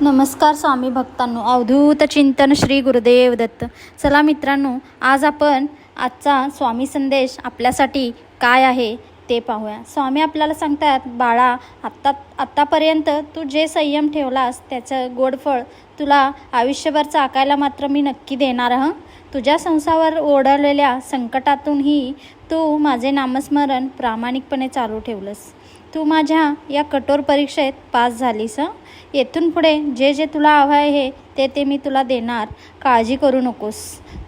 नमस्कार स्वामी भक्तांनो. अवधूत चिंतन श्री गुरुदेव दत्त. चला मित्रांनो आज आपण आजचा स्वामी संदेश आपल्यासाठी काय आहे ते पाहूया. स्वामी आपल्याला सांगतात बाळा आत्ता आत्तापर्यंत तू जे संयम ठेवलास त्याचं गोडफळ तुला आयुष्यभर चाकायला मात्र मी नक्की देणार हं? तुझ्या संसावर ओढवलेल्या संकटातूनही तू माझे नामस्मरण प्रामाणिकपणे चालू ठेवलंस. तू माझ्या या कठोर परीक्षेत पास झालीस येथून पुढे जे जे तुला हवं आहे ते ते मी तुला देणार. काळजी करू नकोस.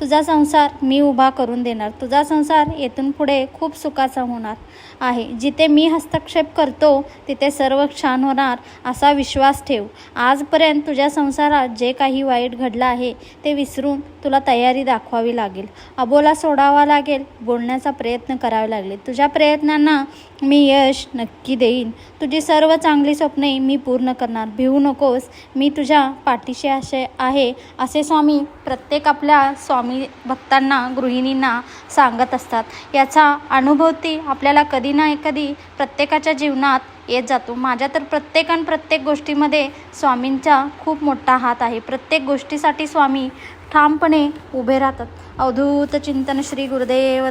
तुझा संसार मी उभा करून देणार. तुझा संसार येथून पुढे खूप सुखाचा होणार आहे. जिथे मी हस्तक्षेप करतो तिथे सर्व छान होणार असा विश्वास ठेव. आजपर्यंत तुझ्या संसारात जे काही वाईट घडलं आहे ते विसरून तुला तयारी दाखवावी लागेल. अबोला सोडावा लागेल बोलण्याचा प्रयत्न करावे लागले. तुझ्या प्रयत्नांना मी यश नक्की देईन. तुझी सर्व चांगली स्वप्ने मी पूर्ण करणार. भिवू नकोस. मी तुझ्या पाठीशी असे आहे असे स्वामी प्रत्येक आपल्या स्वामी भक्तांना गृहिणींना सांगत असतात. याचा अनुभव ती आपल्याला कधी ना कधी प्रत्येकाच्या जीवनात येत जातो. माझ्या तर प्रत्येक आणि प्रत्येक गोष्टीमध्ये स्वामींचा खूप मोठा हात आहे. प्रत्येक गोष्टीसाठी स्वामी ठामपणे उभे राहतात. अवधूत चिंतन श्री गुरुदेव